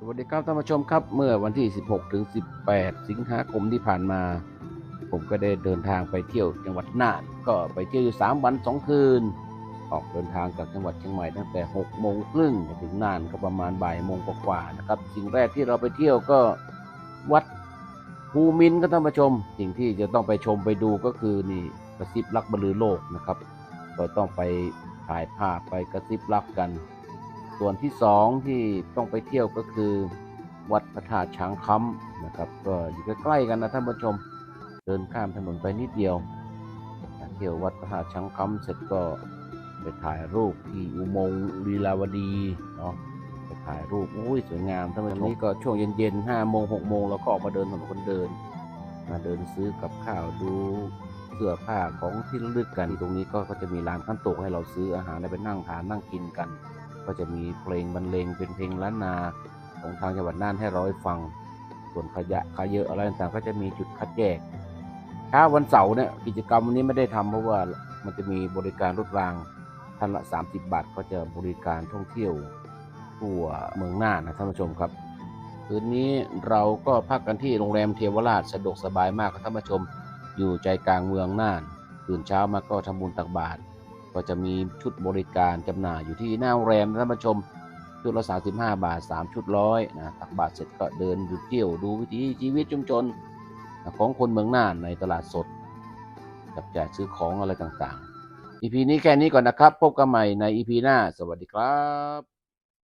สวัสดีครับท่านผู้ชมครับเมื่อวันที่ 16 ถึง 18 สิงหาคมที่ผ่านมา ผมก็ได้เดินทางไปเที่ยวจังหวัดน่าน ก็ไปเที่ยวอยู่ 3 วัน 2 คืน ออกเดินทางจากจังหวัดเชียงใหม่ตั้งแต่ 6 โมงครึ่งถึงน่านก็ประมาณบ่ายโมงกว่าๆนะครับ สิ่งแรกที่เราไปเที่ยวก็วัดภูมินทร์ก็ท่านผู้ชม สิ่งที่จะต้องไปชมไปดูก็คือนี่กระซิบรักบรรลือโลกนะครับ ก็ต้องไปถ่ายภาพไปกระซิบรักกัน ส่วนที่สองที่ต้องไปเที่ยวก็คือ วัดพระธาตุช้างคำนะครับ ก็อยู่ใกล้ๆกันนะท่านผู้ชม เดินข้ามถนนไปนิดเดียว เที่ยววัดพระธาตุช้างคำเสร็จก็ไปถ่ายรูปที่อุโมงค์ลีลาวดีเนาะไปถ่ายรูปอุ้ยสวยงามท่านผู้ชมนี่ก็ช่วงเย็นๆห้าโมงหกโมงเราก็ออกมาเดินถนนคนเดิน มาเดินซื้อกับข้าวดูเสื้อผ้าของที่ระลึกกันตรงนี้ก็จะมีร้านข้าวตกให้เราซื้ออาหารแล้วไปนั่งทานนั่งกินกัน ก็จะมีเพลงบรรเลงเป็นเพลงล้านนาของทางจังหวัดน่านให้เราได้ฟัง ส่วนขยะขยะอะไรต่างๆก็จะมีจุดคัดแยกเช้าวันเสาร์เนี่ยกิจกรรมวันนี้ไม่ได้ทำเพราะว่ามันจะมีบริการรถรางท่านละ 30 บาทก็จะบริการท่องเที่ยวทั่วเมืองน่านนะท่านผู้ชมครับคืนนี้เราก็พักกันที่โรงแรมเทวราชสะดวกสบายมากครับท่านผู้ชม อยู่ใจกลางเมืองน่าน ตื่นเช้ามาก็ทำบุญตักบาตร ก็จะมีชุดบริการจำหน่ายอยู่ที่หน้าโรงแรมนะท่านผู้ชม ชุดละ 35 บาท 3 ชุดร้อยนะตักบาทเสร็จก็เดินดูเที่ยวดูวิถีชีวิตชุมชนของคนเมืองน่านในตลาดสด จับจ่ายซื้อของอะไรต่างๆ EP นี้แค่นี้ก่อนนะครับ พบกันใหม่ใน EP หน้า สวัสดีครับ